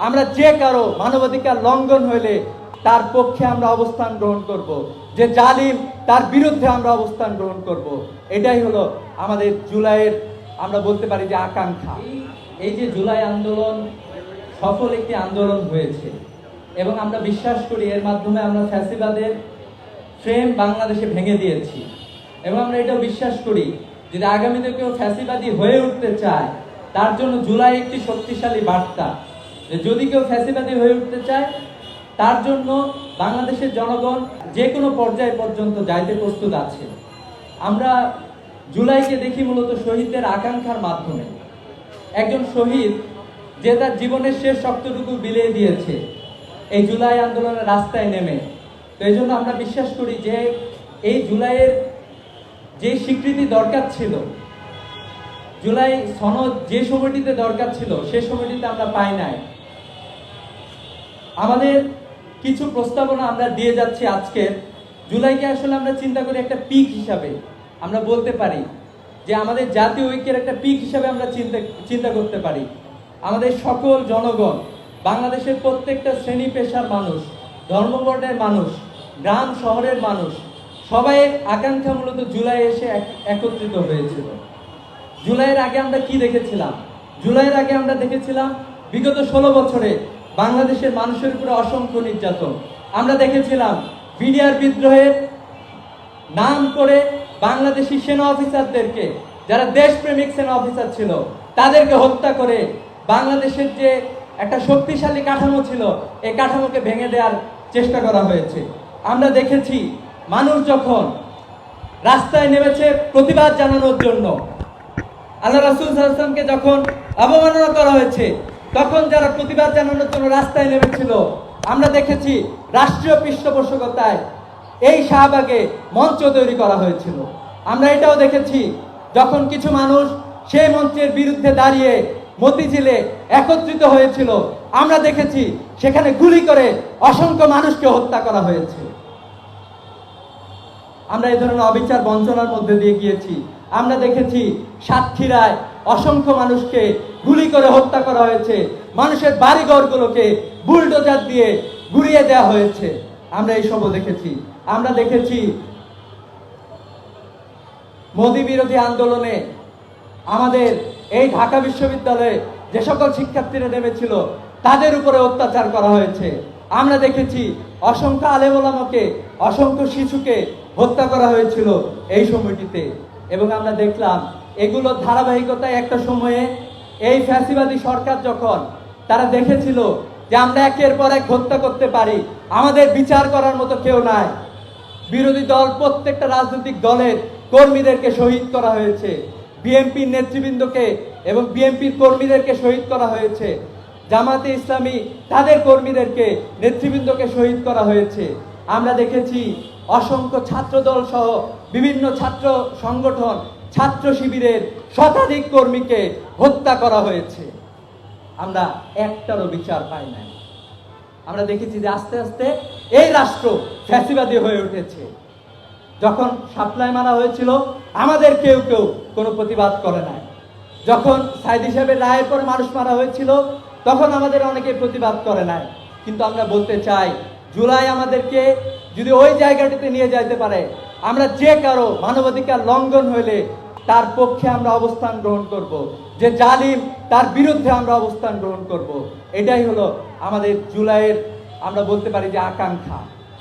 আমরা যে কারও মানবাধিকার লঙ্ঘন হইলে তার পক্ষে আমরা অবস্থান গ্রহণ করব। যে জালিম, তার বিরুদ্ধে আমরা অবস্থান গ্রহণ করব। এটাই হলো আমাদের জুলাইয়ের, আমরা বলতে পারি যে আকাঙ্ক্ষা। এই যে জুলাই আন্দোলন সফল একটি আন্দোলন হয়েছে এবং আমরা বিশ্বাস করি এর মাধ্যমে আমরা ফ্যাসিবাদের ফ্রেম বাংলাদেশে ভেঙে দিয়েছি। এবং আমরা এটাও বিশ্বাস করি, যদি আগামীতে কেউ ফ্যাসিবাদী হয়ে উঠতে চায়, তার জন্য জুলাই একটি শক্তিশালী বার্তা। যদি কেউ ফ্যাসিবাদী হয়ে উঠতে চায়, তার জন্য বাংলাদেশের জনগণ যে কোনো পর্যায় পর্যন্ত যাইতে প্রস্তুত আছে। আমরা জুলাইকে দেখি মূলত শহীদদের আকাঙ্ক্ষার মাধ্যমে। একজন শহীদ যে তার জীবনের শেষ শক্তটুকু বিলিয়ে দিয়েছে, এই জুলাই আন্দোলনের রাস্তায় নেমে। তো এই জন্য আমরা বিশ্বাস করি যে এই জুলাইয়ের যে স্বীকৃতি দরকার ছিল, জুলাই সনদ যে সময়টিতে দরকার ছিল, সে সময়টিতে আমরা পাই নাই। আমাদের কিছু প্রস্তাবনা আমরা দিয়ে যাচ্ছি আজকের জুলাইকে আসলে আমরা চিন্তা করি একটা পিক হিসাবে। আমরা বলতে পারি যে আমাদের জাতীয় ঐক্যের একটা পিক হিসাবে আমরা চিন্তা চিন্তা করতে পারি। আমাদের সকল জনগণ, বাংলাদেশের প্রত্যেকটা শ্রেণি পেশার মানুষ ধর্মবর্ণের মানুষ, গ্রাম শহরের মানুষ, সবাই আকাঙ্ক্ষা মূলত জুলাই এসে এক- একত্রিত হয়েছিল। জুলাইয়ের আগে আমরা কি দেখেছিলাম? জুলাইয়ের আগে আমরা দেখেছিলাম বিগত ষোলো বছরে বাংলাদেশের মানুষের উপরে অসংখ্য নির্যাতন। আমরা দেখেছিলাম, বিডিআর বিদ্রোহের নাম করে বাংলাদেশি সেনা অফিসারদেরকে, যারা দেশপ্রেমিক সেনা অফিসার ছিল, তাদেরকে হত্যা করে বাংলাদেশের যে একটা শক্তিশালী কাঠামো ছিল, এই কাঠামোকে ভেঙে দেওয়ার চেষ্টা করা হয়েছে। আমরা দেখেছি, মানুষ যখন রাস্তায় নেমেছে প্রতিবাদ জানানোর জন্য, আল্লাহ রাসুল সাল্লামকে যখন অবমাননা করা হয়েছে তখন যারা প্রতিবাদ জানানোর জন্য রাস্তায় নেমেছিল, আমরা দেখেছি রাষ্ট্রীয় পৃষ্ঠপোষকতায় এই শাহবাগে মঞ্চ তৈরি করা হয়েছিল। আমরা এটাও দেখেছি, যখন কিছু মানুষ সেই মঞ্চের বিরুদ্ধে দাঁড়িয়ে মতিঝিলে একত্রিত হয়েছিল, আমরা দেখেছি সেখানে গুলি করে অসংখ্য মানুষকে হত্যা করা হয়েছে। আমরা এই ধরনের অবিচার বঞ্চনার মধ্যে দিয়ে গিয়েছি। আমরা দেখেছি সাতক্ষীরায় অসংখ্য মানুষকে গুলি করে হত্যা করা হয়েছে। মানুষের বাড়িঘরগুলোকে বুলডোজার দিয়ে গুড়িয়ে দেওয়া হয়েছে। আমরা এইসবও দেখেছি। আমরা দেখেছি মোদী বিরোধী আন্দোলনে আমাদের এই ঢাকা বিশ্ববিদ্যালয়ে যে সকল শিক্ষার্থীরা নেমেছিল, তাদের উপরে অত্যাচার করা হয়েছে। আমরা দেখেছি অসংখ্য আলেমোলামাকে অসংখ্য শিশুকে হত্যা করা হয়েছিল এই সময়টিতে। এবং আমরা দেখলাম এগুলো ধারাবাহিকতায় একটা সময়ে এই ফ্যাসিবাদী সরকার যখন তারা দেখেছিল যে আমরা একের পর এক হত্যা করতে পারি, আমাদের বিচার করার মতো কেউ নাই। বিরোধী দল, প্রত্যেকটা রাজনৈতিক দলের কর্মীদেরকে শহীদ করা হয়েছে। বিএনপির নেতৃবৃন্দকে এবং বিএনপির কর্মীদেরকে শহীদ করা হয়েছে। জামাতে ইসলামী তাদের কর্মীদেরকে নেতৃবৃন্দকে শহীদ করা হয়েছে। আমরা দেখেছি অসংখ্য ছাত্রদল সহ বিভিন্ন ছাত্র সংগঠন ছাত্র শিবিরের শতাধিক কর্মীকে হত্যা করা হয়েছে। আমরা একটারও বিচার পাই নাই। আমরা দেখেছি যে আস্তে আস্তে এই রাষ্ট্র ফ্যাসিবাদী হয়ে উঠেছে। যখন সাপ্লাই মারা হয়েছিল, আমাদের কেউ কেউ কোনো প্রতিবাদ করে নাই। যখন সাইদি সাহেবের রায়ের পরে মানুষ মারা হয়েছিল, তখন আমাদের অনেকে প্রতিবাদ করে নাই। কিন্তু আমরা বলতে চাই, জুলাই আমাদেরকে যদি ওই জায়গাটিতে নিয়ে যাইতে পারে, আমরা যে কারও মানবাধিকার লঙ্ঘন হইলে তার পক্ষে আমরা অবস্থান গ্রহণ করব। যে জালিম, তার বিরুদ্ধে আমরা অবস্থান গ্রহণ করব। এটাই হলো আমাদের জুলাইয়ের, আমরা বলতে পারি যে আকাঙ্ক্ষা।